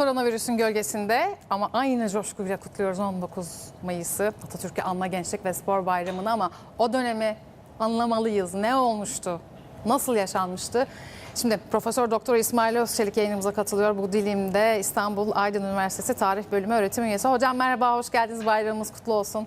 koronavirüsün gölgesinde ama aynı coşkuyla kutluyoruz 19 Mayıs'ı Atatürk'ü Anma Gençlik ve Spor Bayramı'nı ama o dönemi anlamalıyız. Ne olmuştu? Nasıl yaşanmıştı? Şimdi Profesör Doktor İsmail Özçelik yayınımıza katılıyor. Bu dilimde İstanbul Aydın Üniversitesi Tarih Bölümü öğretim üyesi. Hocam merhaba, hoş geldiniz. Bayramımız kutlu olsun.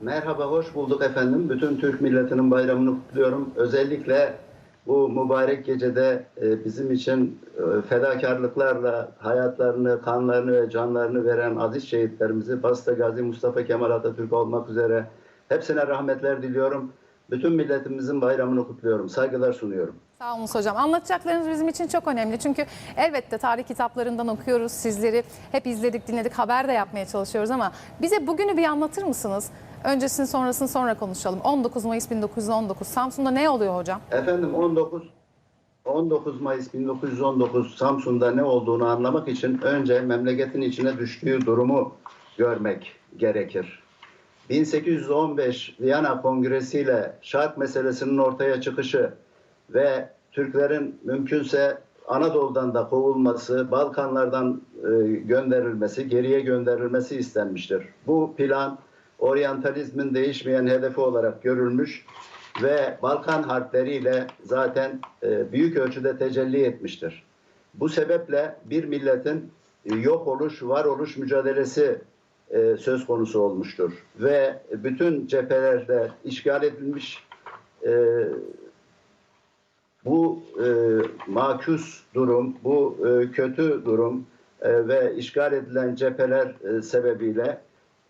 Merhaba, hoş bulduk efendim. Bütün Türk milletinin bayramını kutluyorum. Özellikle bu mübarek gecede e, bizim için e, fedakarlıklarla hayatlarını, kanlarını ve canlarını veren aziz şehitlerimizi Basta Gazi Mustafa Kemal Atatürk olmak üzere hepsine rahmetler diliyorum. Bütün milletimizin bayramını kutluyorum. Saygılar sunuyorum. Sağ olun hocam. Anlatacaklarınız bizim için çok önemli. Çünkü elbette tarih kitaplarından okuyoruz. Sizleri hep izledik, dinledik, haber de yapmaya çalışıyoruz ama bize bugünü bir anlatır mısınız? Öncesini sonrasını sonra konuşalım. 19 Mayıs 1919 Samsun'da ne oluyor hocam? Efendim 19 19 Mayıs 1919 Samsun'da ne olduğunu anlamak için önce memleketin içine düştüğü durumu görmek gerekir. 1815 Viyana Kongresi ile şark meselesinin ortaya çıkışı ve Türklerin mümkünse Anadolu'dan da kovulması, Balkanlardan e, gönderilmesi, geriye gönderilmesi istenmiştir. Bu plan oryantalizmin değişmeyen hedefi olarak görülmüş ve Balkan harpleriyle zaten e, büyük ölçüde tecelli etmiştir. Bu sebeple bir milletin e, yok oluş, var oluş mücadelesi e, söz konusu olmuştur. Ve bütün cephelerde işgal edilmiş bu makus durum, bu kötü durum ve işgal edilen cepheler sebebiyle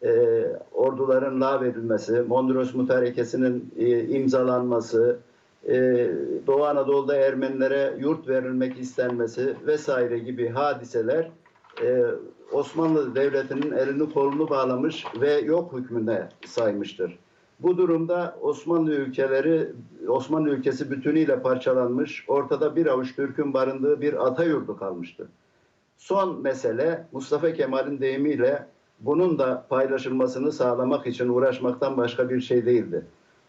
e, orduların lağvedilmesi, Mondros Mutarekesi'nin e, imzalanması, e, Doğu Anadolu'da Ermenilere yurt verilmek istenmesi vesaire gibi hadiseler e, Osmanlı Devleti'nin elini kolunu bağlamış ve yok hükmüne saymıştır. Bu durumda Osmanlı ülkeleri, Osmanlı ülkesi bütünüyle parçalanmış, ortada bir avuç Türk'ün barındığı bir ata yurdu kalmıştı. Son mesele Mustafa Kemal'in deyimiyle bunun da paylaşılmasını sağlamak için uğraşmaktan başka bir şey değildi.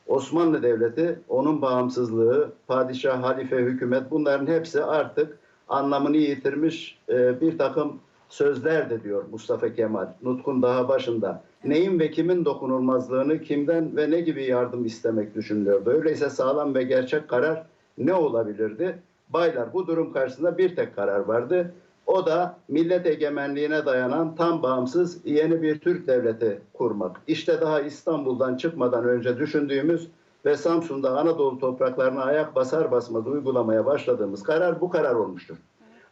Osmanlı Devleti, onun bağımsızlığı, padişah, halife, hükümet bunların hepsi artık anlamını yitirmiş e, bir takım sözler de diyor Mustafa Kemal. Nutkun daha başında. Neyin ve kimin dokunulmazlığını kimden ve ne gibi yardım istemek düşünülüyordu. Öyleyse sağlam ve gerçek karar ne olabilirdi? Baylar bu durum karşısında bir tek karar vardı. O da millet egemenliğine dayanan tam bağımsız yeni bir Türk devleti kurmak. İşte daha İstanbul'dan çıkmadan önce düşündüğümüz ve Samsun'da Anadolu topraklarına ayak basar basmaz uygulamaya başladığımız karar bu karar olmuştur.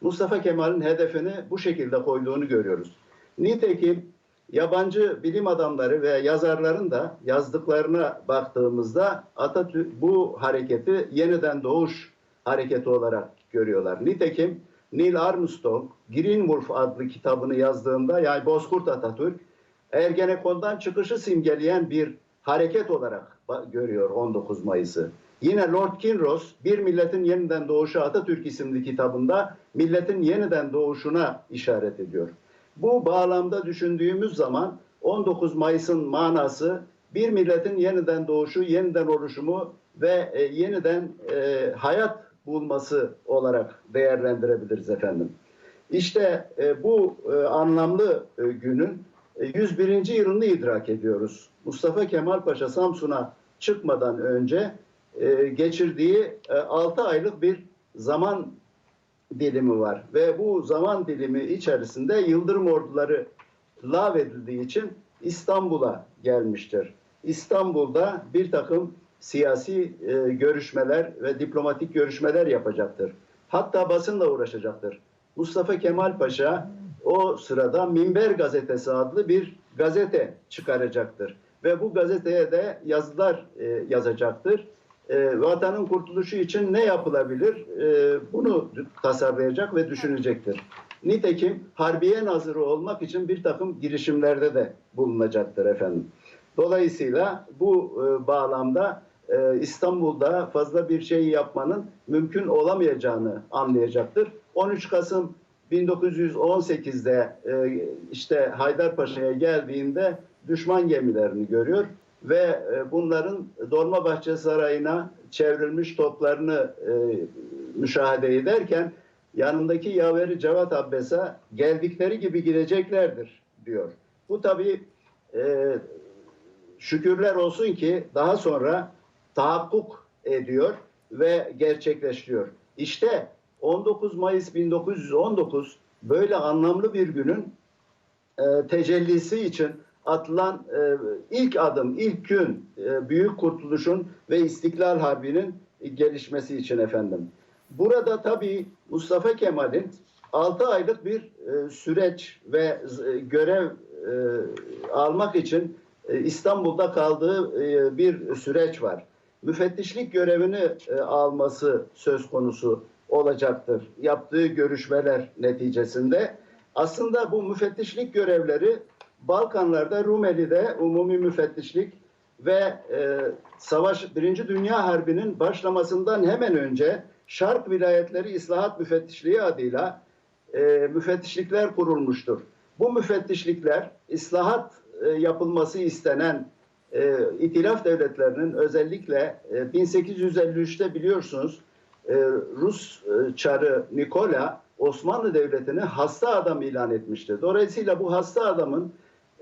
Mustafa Kemal'in hedefini bu şekilde koyduğunu görüyoruz. Nitekim yabancı bilim adamları ve yazarların da yazdıklarına baktığımızda Atatürk bu hareketi yeniden doğuş hareketi olarak görüyorlar. Nitekim Neil Armstrong Green adlı kitabını yazdığında yani Bozkurt Atatürk Ergenekon'dan çıkışı simgeleyen bir hareket olarak görüyor 19 Mayıs'ı. Yine Lord Kinross Bir Milletin Yeniden Doğuşu Atatürk isimli kitabında milletin yeniden doğuşuna işaret ediyor. Bu bağlamda düşündüğümüz zaman 19 Mayıs'ın manası bir milletin yeniden doğuşu, yeniden oluşumu ve e, yeniden e, hayat bulması olarak değerlendirebiliriz efendim. İşte e, bu e, anlamlı e, günün e, 101. yılını idrak ediyoruz. Mustafa Kemal Paşa Samsun'a çıkmadan önce e, geçirdiği e, 6 aylık bir zaman dilimi var ve bu zaman dilimi içerisinde Yıldırım orduları lağvedildiği için İstanbul'a gelmiştir. İstanbul'da bir takım siyasi e, görüşmeler ve diplomatik görüşmeler yapacaktır. Hatta basınla uğraşacaktır. Mustafa Kemal Paşa o sırada Minber Gazetesi adlı bir gazete çıkaracaktır. Ve bu gazeteye de yazılar e, yazacaktır. E, vatanın kurtuluşu için ne yapılabilir? E, bunu tasarlayacak ve düşünecektir. Nitekim Harbiye Nazırı olmak için bir takım girişimlerde de bulunacaktır efendim. Dolayısıyla bu e, bağlamda e, İstanbul'da fazla bir şey yapmanın mümkün olamayacağını anlayacaktır. 13 Kasım 1918'de e, işte Haydarpaşa'ya geldiğinde düşman gemilerini görüyor ve e, bunların Dolmabahçe Sarayı'na çevrilmiş toplarını e, müşahede ederken yanındaki yaveri Cevat Abbas'a geldikleri gibi gideceklerdir diyor. Bu tabii şükürler olsun ki daha sonra tahakkuk ediyor ve gerçekleşiyor. İşte 19 Mayıs 1919 böyle anlamlı bir günün e, tecellisi için atılan e, ilk adım, ilk gün e, Büyük Kurtuluş'un ve İstiklal Harbi'nin gelişmesi için efendim. Burada tabii Mustafa Kemal'in 6 aylık bir e, süreç ve z- görev e, almak için e, İstanbul'da kaldığı e, bir süreç var. Müfettişlik görevini e, alması söz konusu olacaktır. Yaptığı görüşmeler neticesinde aslında bu müfettişlik görevleri Balkanlarda Rumeli'de umumi müfettişlik ve e, savaş Birinci Dünya Harbi'nin başlamasından hemen önce Şark Vilayetleri İslahat Müfettişliği adıyla e, müfettişlikler kurulmuştur. Bu müfettişlikler islahat e, yapılması istenen e, itilaf devletlerinin özellikle e, 1853'te biliyorsunuz e, Rus e, çarı Nikola Osmanlı Devleti'ni hasta adam ilan etmişti. Dolayısıyla bu hasta adamın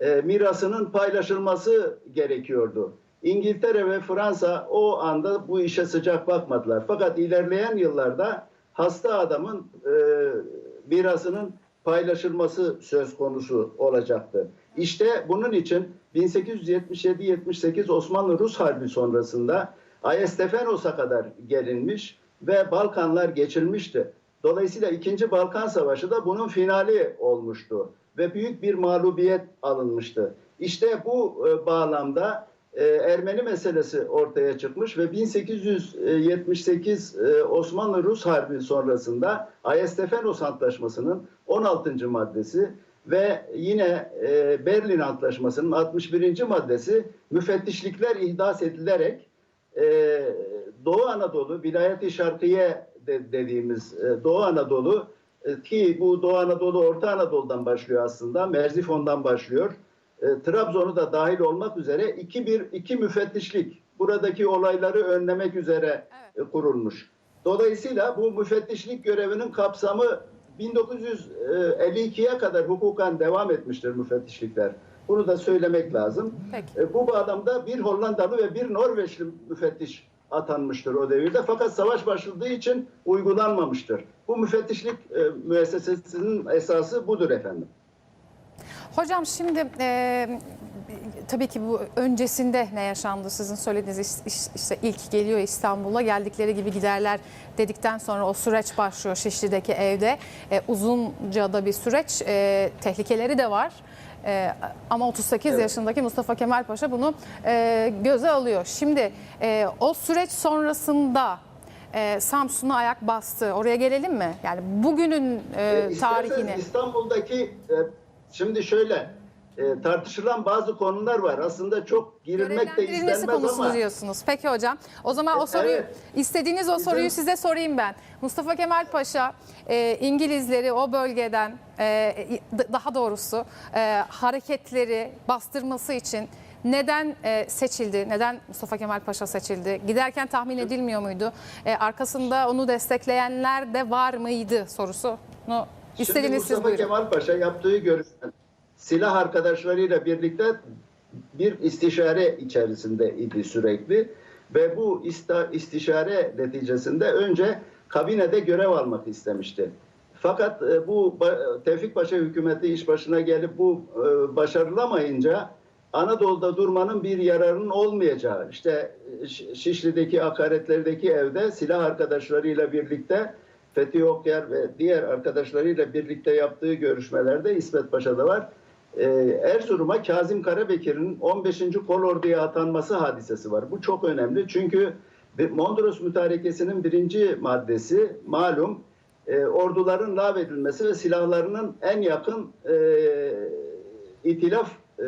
e, mirasının paylaşılması gerekiyordu. İngiltere ve Fransa o anda bu işe sıcak bakmadılar. Fakat ilerleyen yıllarda hasta adamın e, mirasının paylaşılması söz konusu olacaktı. İşte bunun için 1877-78 Osmanlı-Rus Harbi sonrasında Ayestefanos'a kadar gelinmiş ve Balkanlar geçilmişti. Dolayısıyla 2. Balkan Savaşı da bunun finali olmuştu ve büyük bir mağlubiyet alınmıştı. İşte bu e, bağlamda e, Ermeni meselesi ortaya çıkmış ve 1878 e, Osmanlı-Rus Harbi sonrasında Ayestefanos Antlaşması'nın 16. maddesi ve yine e, Berlin Antlaşması'nın 61. maddesi müfettişlikler ihdas edilerek e, Doğu Anadolu, Vilayet-i Şarkiye de, dediğimiz e, Doğu Anadolu e, ki bu Doğu Anadolu Orta Anadolu'dan başlıyor aslında. Merzifon'dan başlıyor. E, Trabzon'u da dahil olmak üzere iki bir iki müfettişlik buradaki olayları önlemek üzere e, kurulmuş. Dolayısıyla bu müfettişlik görevinin kapsamı 1952'ye kadar hukuken devam etmiştir müfettişlikler. Bunu da söylemek lazım. Peki. E, bu bağlamda bir Hollandalı ve bir Norveçli müfettiş atanmıştır o devirde. Fakat savaş başladığı için uygulanmamıştır. Bu müfettişlik e, müessesesinin esası budur efendim. Hocam şimdi e, tabii ki bu öncesinde ne yaşandı sizin söylediğiniz iş- iş- işte ilk geliyor İstanbul'a geldikleri gibi giderler dedikten sonra o süreç başlıyor Şişli'deki evde. E, uzunca da bir süreç e, tehlikeleri de var. E, ama 38 Evet. yaşındaki Mustafa Kemal Paşa bunu e, göze alıyor. Şimdi e, o süreç sonrasında e, Samsun'a ayak bastı. Oraya gelelim mi? Yani bugünün e, E, tarihini. İstanbul'daki e, şimdi şöyle e, tartışılan bazı konular var. Aslında çok girilmek de istenmez konusunu ama diyorsunuz. Peki hocam. O zaman o E, soruyu evet. istediğiniz o Bizim- soruyu size sorayım ben. Mustafa Kemal Paşa e, İngilizleri o bölgeden e, daha doğrusu e, hareketleri bastırması için neden e, seçildi? Neden Mustafa Kemal Paşa seçildi? Giderken tahmin edilmiyor muydu? E, arkasında onu destekleyenler de var mıydı sorusunu istediğiniz siz Mustafa buyurun. Kemal Paşa yaptığı görüşme silah arkadaşlarıyla birlikte bir istişare içerisinde idi sürekli ve bu istişare neticesinde önce kabinede görev almak istemişti. Fakat e, bu Tevfik Paşa hükümeti iş başına gelip bu e, başarılamayınca Anadolu'da durmanın bir yararının olmayacağı işte e, Şişli'deki hakaretlerdeki evde silah arkadaşlarıyla birlikte Fethi Okyar ve diğer arkadaşlarıyla birlikte yaptığı görüşmelerde İsmet Paşa'da var. Ee, Erzurum'a Kazım Karabekir'in 15. Kolordu'ya atanması hadisesi var. Bu çok önemli çünkü Mondros Mütarekesi'nin birinci maddesi malum e, orduların lağvedilmesi ve silahlarının en yakın e, itilaf e,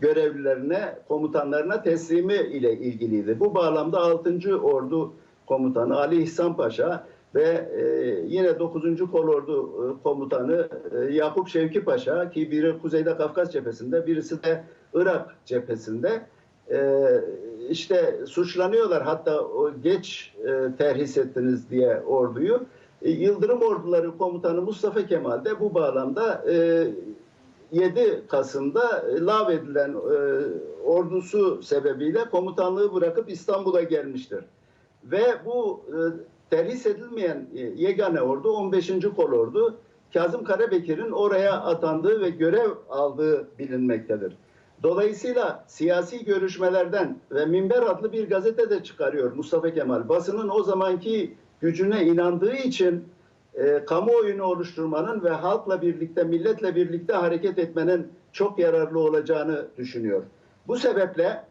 görevlilerine, komutanlarına teslimi ile ilgiliydi. Bu bağlamda 6. Ordu Komutanı Ali İhsan Paşa ve e, yine 9. Kolordu e, Komutanı e, Yakup Şevki Paşa ki biri Kuzeyde Kafkas cephesinde, birisi de Irak cephesinde e, işte suçlanıyorlar. Hatta geç e, terhis ettiniz diye orduyu. Yıldırım Orduları Komutanı Mustafa Kemal de bu bağlamda e, 7 Kasım'da e, lağvedilen e, ordusu sebebiyle komutanlığı bırakıp İstanbul'a gelmiştir. Ve bu terhis edilmeyen e, yegane ordu 15. Kolordu Kazım Karabekir'in oraya atandığı ve görev aldığı bilinmektedir. Dolayısıyla siyasi görüşmelerden ve Minber adlı bir gazete de çıkarıyor Mustafa Kemal. Basının o zamanki gücüne inandığı için e, kamuoyunu oluşturmanın ve halkla birlikte, milletle birlikte hareket etmenin çok yararlı olacağını düşünüyor. Bu sebeple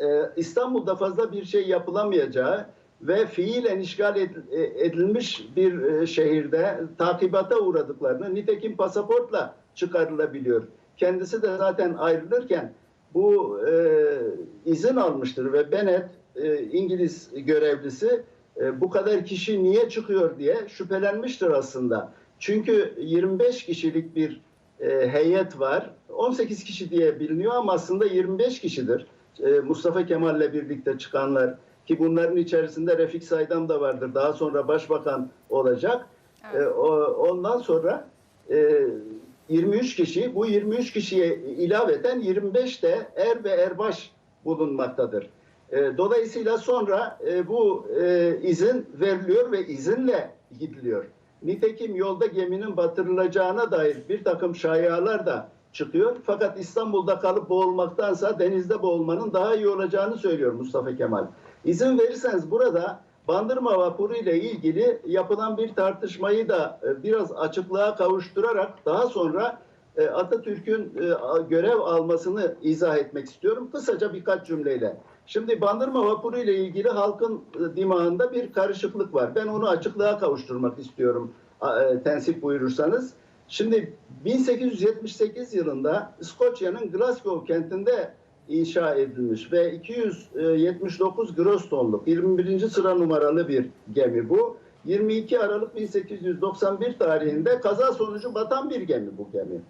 e, İstanbul'da fazla bir şey yapılamayacağı ve fiilen işgal e, edilmiş bir e, şehirde takibata uğradıklarını nitekim pasaportla çıkarılabiliyor. Kendisi de zaten ayrılırken bu e, izin almıştır ve Bennett e, İngiliz görevlisi e, bu kadar kişi niye çıkıyor diye şüphelenmiştir aslında. Çünkü 25 kişilik bir e, heyet var. 18 kişi diye biliniyor ama aslında 25 kişidir. E, Mustafa Kemal'le birlikte çıkanlar ki bunların içerisinde Refik Saydam da vardır. Daha sonra başbakan olacak. Evet. E, o- ondan sonra e, 23 kişi, bu 23 kişiye ilaveten 25 de er ve erbaş bulunmaktadır. E, dolayısıyla sonra e, bu e, izin veriliyor ve izinle gidiliyor. Nitekim yolda geminin batırılacağına dair bir takım şayialar da çıkıyor. Fakat İstanbul'da kalıp boğulmaktansa denizde boğulmanın daha iyi olacağını söylüyor Mustafa Kemal. İzin verirseniz burada Bandırma vapuru ile ilgili yapılan bir tartışmayı da e, biraz açıklığa kavuşturarak daha sonra e, Atatürk'ün e, görev almasını izah etmek istiyorum. Kısaca birkaç cümleyle. Şimdi Bandırma vapuru ile ilgili halkın dimağında bir karışıklık var. Ben onu açıklığa kavuşturmak istiyorum tensip buyurursanız. Şimdi 1878 yılında İskoçya'nın Glasgow kentinde inşa edilmiş ve 279 gross tonluk 21. sıra numaralı bir gemi bu. 22 Aralık 1891 tarihinde kaza sonucu batan bir gemi bu gemi.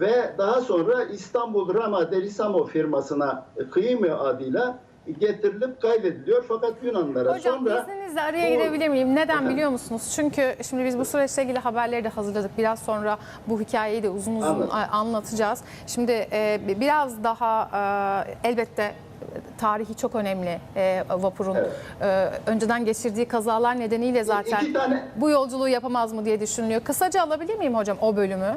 Ve daha sonra İstanbul Rama Derisamo firmasına e, Kıyımı adıyla getirilip kaydediliyor. Fakat Yunanlara Hocam sonra izninizle araya bu- girebilir miyim? Neden Efendim? biliyor musunuz? Çünkü şimdi biz bu süreçle ilgili haberleri de hazırladık. Biraz sonra bu hikayeyi de uzun uzun Anladım. anlatacağız. Şimdi e, biraz daha e, elbette tarihi çok önemli e, vapurun. Evet. E, önceden geçirdiği kazalar nedeniyle zaten iki tane- bu yolculuğu yapamaz mı diye düşünülüyor. Kısaca alabilir miyim hocam o bölümü?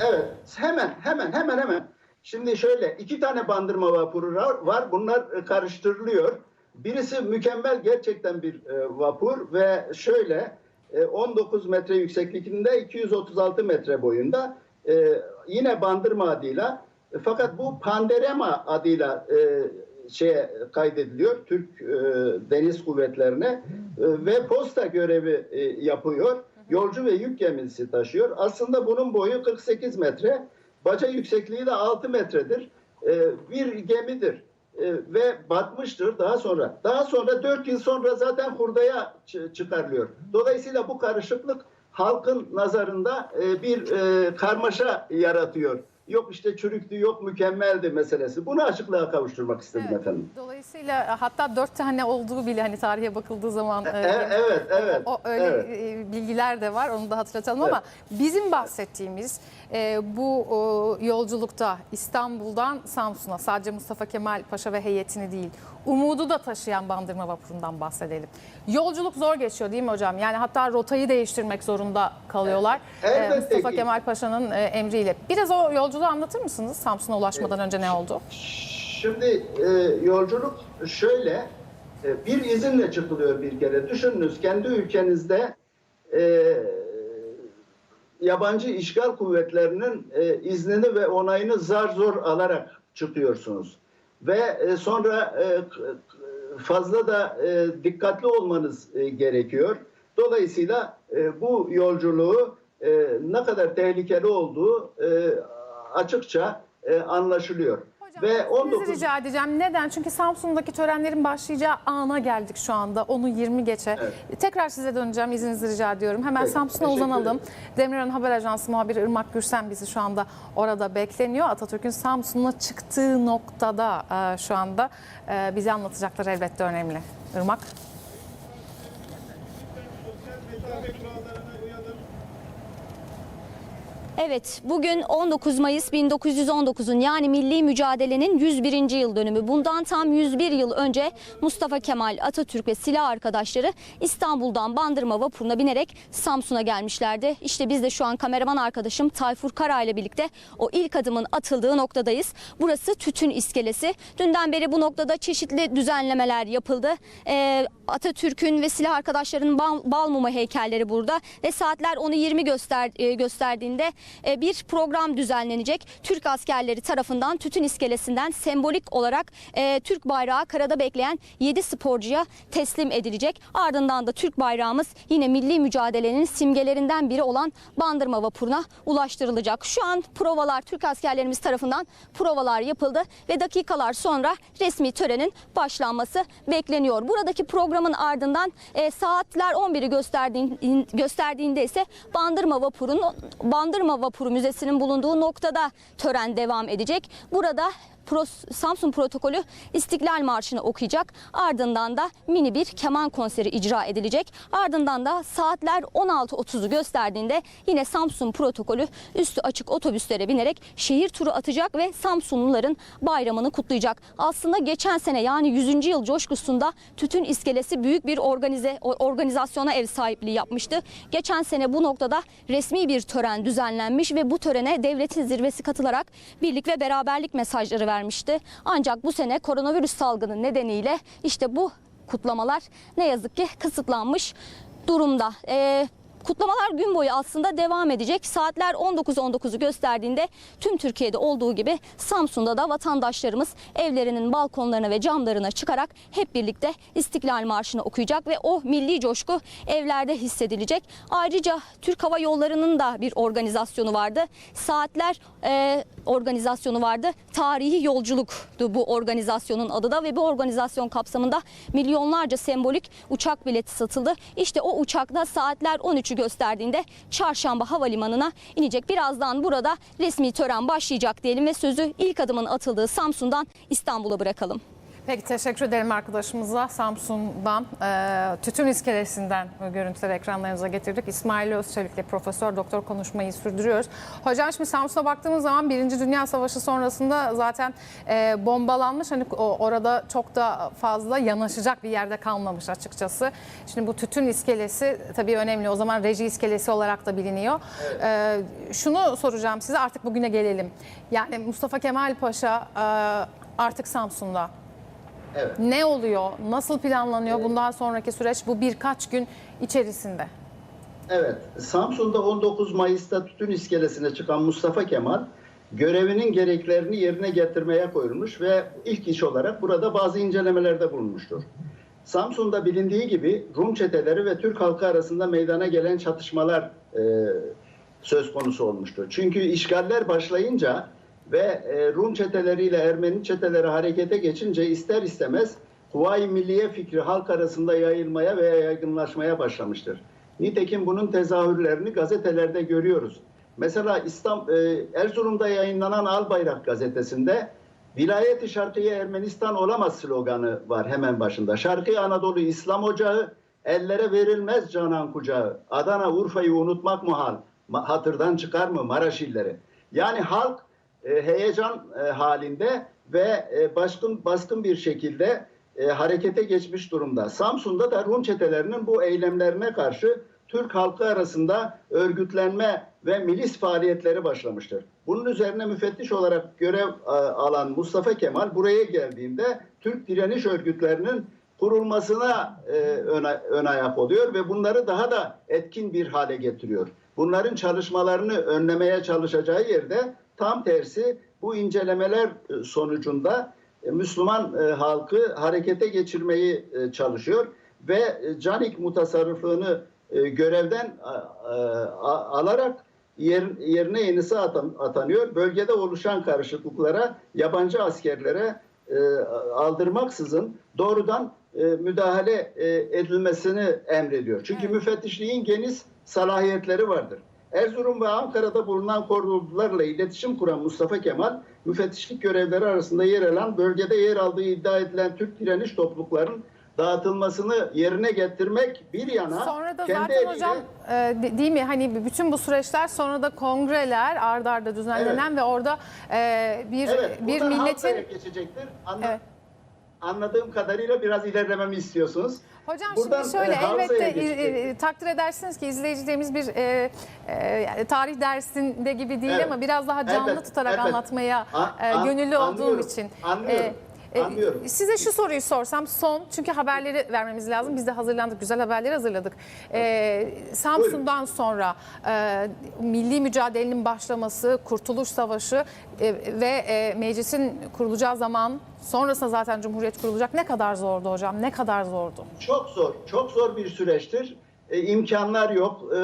Evet, hemen hemen hemen hemen. Şimdi şöyle iki tane bandırma vapuru var. Bunlar e, karıştırılıyor. Birisi mükemmel gerçekten bir e, vapur ve şöyle e, 19 metre yüksekliğinde 236 metre boyunda e, yine bandırma adıyla e, fakat bu Panderema adıyla e, şeye kaydediliyor Türk e, Deniz Kuvvetlerine e, ve posta görevi e, yapıyor. Yolcu ve yük gemisi taşıyor. Aslında bunun boyu 48 metre, baca yüksekliği de 6 metredir. E, bir gemidir E, ve batmıştır daha sonra. Daha sonra 4 yıl sonra zaten hurdaya çı- çıkarılıyor. Dolayısıyla bu karışıklık halkın nazarında e, bir e, karmaşa yaratıyor. Yok işte çürüktü, yok mükemmeldi meselesi. Bunu açıklığa kavuşturmak istedim Evet. efendim. Dolayısıyla hatta dört tane olduğu bile hani tarihe bakıldığı zaman e, E- evet, evet. O, öyle evet. e, bilgiler de var onu da hatırlatalım ama bizim bahsettiğimiz e, bu o, yolculukta İstanbul'dan Samsun'a sadece Mustafa Kemal Paşa ve heyetini değil umudu da taşıyan bandırma vapurundan bahsedelim. Yolculuk zor geçiyor değil mi hocam? Yani hatta rotayı değiştirmek zorunda kalıyorlar. E, elbette E, Mustafa ki. Kemal Paşa'nın e, emriyle. Biraz o yolculuğu anlatır mısınız? Samsun'a ulaşmadan önce ne oldu? Şimdi e, yolculuk şöyle, e, bir izinle çıkılıyor bir kere. Düşününüz kendi ülkenizde e, yabancı işgal kuvvetlerinin e, iznini ve onayını zar zor alarak çıkıyorsunuz. Ve e, sonra e, fazla da e, dikkatli olmanız gerekiyor. Dolayısıyla bu yolculuğu ne kadar tehlikeli olduğu açıkça anlaşılıyor. Hocam Ve izninizi 19 rica edeceğim. Neden? Çünkü Samsun'daki törenlerin başlayacağı ana geldik şu anda. Onu 20 geçe. Tekrar size döneceğim. İzninizi rica ediyorum. Hemen Samsun'a uzanalım. Demirören Haber Ajansı muhabiri Irmak Gürsen bizi şu anda orada bekleniyor. Atatürk'ün Samsun'a çıktığı noktada e, şu anda e, bize anlatacaklar elbette önemli. Irmak. Evet, bugün 19 Mayıs 1919'un yani milli mücadelenin 101. yıl dönümü. Bundan tam 101 yıl önce Mustafa Kemal Atatürk ve silah arkadaşları İstanbul'dan Bandırma vapuruna binerek Samsun'a gelmişlerdi. İşte biz de şu an kameraman arkadaşım Tayfur Kara ile birlikte o ilk adımın atıldığı noktadayız. Burası Tütün İskelesi. Dünden beri bu noktada çeşitli düzenlemeler yapıldı. Ee, Atatürk'ün ve silah arkadaşlarının bal, bal mumu heykelleri burada ve saatler onu 20 göster, e, gösterdiğinde bir program düzenlenecek. Türk askerleri tarafından Tütün İskelesi'nden sembolik olarak e, Türk bayrağı karada bekleyen 7 sporcuya teslim edilecek. Ardından da Türk bayrağımız yine milli mücadelenin simgelerinden biri olan Bandırma vapuruna ulaştırılacak. Şu an provalar Türk askerlerimiz tarafından provalar yapıldı ve dakikalar sonra resmi törenin başlanması bekleniyor. Buradaki programın ardından e, saatler 11'i gösterdiğin, gösterdiğinde ise Bandırma Vapuru'nun Bandırma Vapuru Müzesi'nin bulunduğu noktada tören devam edecek. Burada Samsun protokolü İstiklal Marşı'nı okuyacak. Ardından da mini bir keman konseri icra edilecek. Ardından da saatler 16.30'u gösterdiğinde yine Samsun protokolü üstü açık otobüslere binerek şehir turu atacak ve Samsunluların bayramını kutlayacak. Aslında geçen sene yani 100. yıl coşkusunda Tütün İskelesi büyük bir organize organizasyona ev sahipliği yapmıştı. Geçen sene bu noktada resmi bir tören düzenlenmiş ve bu törene devletin zirvesi katılarak birlik ve beraberlik mesajları vermişti. Ancak bu sene koronavirüs salgını nedeniyle işte bu kutlamalar ne yazık ki kısıtlanmış durumda. Ee, Kutlamalar gün boyu aslında devam edecek. Saatler 19.19'u gösterdiğinde tüm Türkiye'de olduğu gibi Samsun'da da vatandaşlarımız evlerinin balkonlarına ve camlarına çıkarak hep birlikte İstiklal Marşı'nı okuyacak ve o milli coşku evlerde hissedilecek. Ayrıca Türk Hava Yolları'nın da bir organizasyonu vardı. Saatler e, organizasyonu vardı. Tarihi yolculuktu bu organizasyonun adı da ve bu organizasyon kapsamında milyonlarca sembolik uçak bileti satıldı. İşte o uçakta saatler 13'ü gösterdiğinde Çarşamba Havalimanı'na inecek. Birazdan burada resmi tören başlayacak diyelim ve sözü ilk adımın atıldığı Samsun'dan İstanbul'a bırakalım. Peki teşekkür ederim arkadaşımıza Samsun'dan, e, Tütün İskelesi'nden görüntüleri ekranlarınıza getirdik. İsmail Özçelik'le Profesör Doktor konuşmayı sürdürüyoruz. Hocam şimdi Samsun'a baktığımız zaman Birinci Dünya Savaşı sonrasında zaten e, bombalanmış. Hani o, orada çok da fazla yanaşacak bir yerde kalmamış açıkçası. Şimdi bu Tütün İskelesi tabii önemli. O zaman reji iskelesi olarak da biliniyor. E, şunu soracağım size artık bugüne gelelim. Yani Mustafa Kemal Paşa e, artık Samsun'da. Evet. Ne oluyor? Nasıl planlanıyor bundan sonraki süreç bu birkaç gün içerisinde? Evet, Samsun'da 19 Mayıs'ta Tütün İskelesi'ne çıkan Mustafa Kemal görevinin gereklerini yerine getirmeye koyulmuş ve ilk iş olarak burada bazı incelemelerde bulunmuştur. Samsun'da bilindiği gibi Rum çeteleri ve Türk halkı arasında meydana gelen çatışmalar e, söz konusu olmuştur. Çünkü işgaller başlayınca ve e, Rum çeteleriyle Ermeni çeteleri harekete geçince ister istemez Huvayi Milliye fikri halk arasında yayılmaya veya yaygınlaşmaya başlamıştır. Nitekim bunun tezahürlerini gazetelerde görüyoruz. Mesela İslam, e, Erzurum'da yayınlanan Albayrak gazetesinde Vilayeti Şarkıya Ermenistan olamaz sloganı var hemen başında. Şarkı Anadolu İslam Ocağı, ellere verilmez canan kucağı. Adana Urfa'yı unutmak muhal. Hatırdan çıkar mı Maraş illeri? Yani halk heyecan e, halinde ve e, baskın baskın bir şekilde e, harekete geçmiş durumda. Samsun'da da Rum çetelerinin bu eylemlerine karşı Türk halkı arasında örgütlenme ve milis faaliyetleri başlamıştır. Bunun üzerine müfettiş olarak görev e, alan Mustafa Kemal buraya geldiğinde Türk direniş örgütlerinin kurulmasına e, ön, ön ayak oluyor ve bunları daha da etkin bir hale getiriyor. Bunların çalışmalarını önlemeye çalışacağı yerde tam tersi bu incelemeler e, sonucunda e, Müslüman e, halkı harekete geçirmeyi çalışıyor ve Canik mutasarrıflığını görevden alarak yer- yerine yenisi atan- atanıyor. Bölgede oluşan karışıklıklara yabancı askerlere aldırmaksızın doğrudan müdahale edilmesini emrediyor. Çünkü müfettişliğin geniş salahiyetleri vardır. Erzurum ve Ankara'da bulunan kordullarla iletişim kuran Mustafa Kemal, müfettişlik görevleri arasında yer alan, bölgede yer aldığı iddia edilen Türk direniş topluluklarının dağıtılmasını yerine getirmek bir yana Sonra da kendi zaten eliyle- hocam e, de- değil mi hani bütün bu süreçler sonra da kongreler ardarda arda düzenlenen ve orada e, bir Evet, bir milletin geçecektir. Anla- Evet. Anladığım kadarıyla biraz ilerlememi istiyorsunuz. Hocam Buradan, şimdi şöyle e, elbette e, e, takdir edersiniz ki izleyicilerimiz bir e, e, tarih dersinde gibi değil Evet. ama biraz daha canlı Elbette, tutarak elbette. anlatmaya e, an- gönüllü olduğum anlıyorum, için. anlıyorum, e, anlıyorum. Size şu soruyu sorsam son çünkü haberleri vermemiz lazım. Biz de hazırlandık, güzel haberleri hazırladık. E, Samsun'dan sonra e, milli mücadelenin başlaması, Kurtuluş Savaşı e, ve e, meclisin kurulacağı zaman sonrasında zaten Cumhuriyet kurulacak ne kadar zordu hocam? Ne kadar zordu? Çok zor, çok zor bir süreçtir. E, imkanlar yok, e,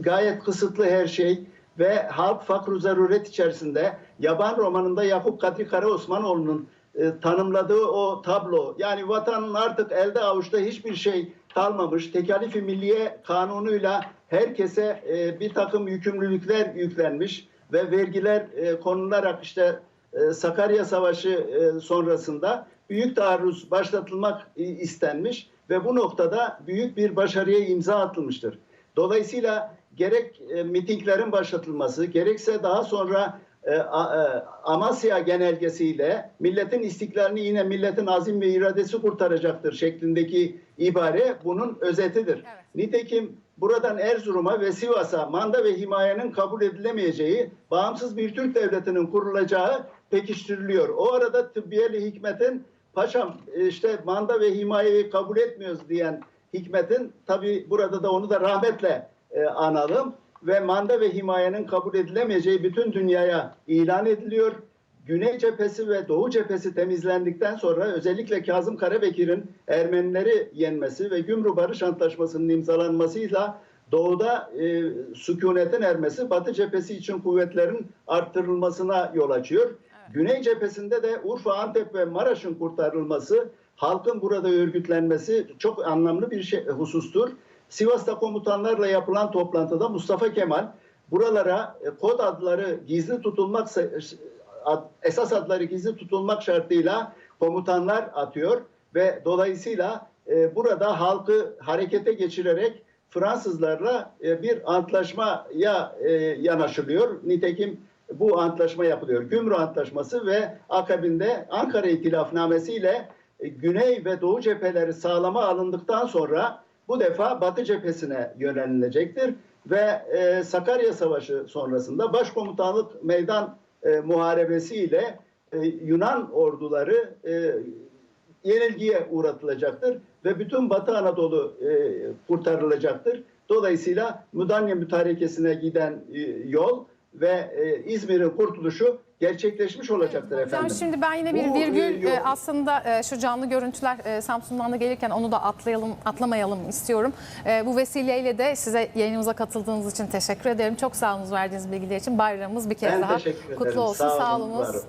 gayet kısıtlı her şey ve halk fakru zaruret içerisinde yaban romanında Yakup Kadri Karaosmanoğlu'nun e, tanımladığı o tablo yani vatanın artık elde avuçta hiçbir şey kalmamış. Tekalifi Milliye Kanunu'yla herkese e, bir takım yükümlülükler yüklenmiş ve vergiler e, konularak işte e, Sakarya Savaşı e, sonrasında büyük taarruz başlatılmak e, istenmiş ve bu noktada büyük bir başarıya imza atılmıştır. Dolayısıyla gerek e, mitinglerin başlatılması, gerekse daha sonra Amasya genelgesiyle milletin istiklalini yine milletin azim ve iradesi kurtaracaktır şeklindeki ibare bunun özetidir. Evet. Nitekim buradan Erzurum'a ve Sivas'a manda ve himayenin kabul edilemeyeceği, bağımsız bir Türk devletinin kurulacağı pekiştiriliyor. O arada Tıbbiyeli Hikmet'in paşam işte manda ve himayeyi kabul etmiyoruz diyen Hikmet'in tabi burada da onu da rahmetle e, analım ve manda ve himayenin kabul edilemeyeceği bütün dünyaya ilan ediliyor. Güney cephesi ve Doğu cephesi temizlendikten sonra özellikle Kazım Karabekir'in Ermenileri yenmesi ve Gümrük Barış Antlaşması'nın imzalanmasıyla Doğuda e, sükunetin ermesi, Batı cephesi için kuvvetlerin arttırılmasına yol açıyor. Güney cephesinde de Urfa, Antep ve Maraş'ın kurtarılması, halkın burada örgütlenmesi çok anlamlı bir şey, husustur. Sivas'ta komutanlarla yapılan toplantıda Mustafa Kemal buralara e, kod adları gizli tutulmak ad- esas adları gizli tutulmak şartıyla komutanlar atıyor ve dolayısıyla e, burada halkı harekete geçirerek Fransızlarla e, bir antlaşmaya e, yanaşılıyor. Nitekim bu antlaşma yapılıyor. Gümrük Antlaşması ve akabinde Ankara İtilafnamesi ile e, Güney ve Doğu cepheleri sağlama alındıktan sonra bu defa Batı cephesine yönelilecektir ve e, Sakarya Savaşı sonrasında Başkomutanlık Meydan e, Muharebesi ile e, Yunan orduları e, yenilgiye uğratılacaktır ve bütün Batı Anadolu e, kurtarılacaktır. Dolayısıyla Mudanya Mütarekesi'ne giden e, yol ve e, İzmir'in kurtuluşu gerçekleşmiş olacaktır Hocam efendim. şimdi ben yine bir virgül e, e, aslında e, şu canlı görüntüler e, Samsun'dan da gelirken onu da atlayalım atlamayalım istiyorum. E, bu vesileyle de size yayınımıza katıldığınız için teşekkür ederim. Çok sağ olun verdiğiniz bilgiler için. Bayramımız bir kez Ben daha kutlu olsun. Sağ olun, Sağ olunuz. olun.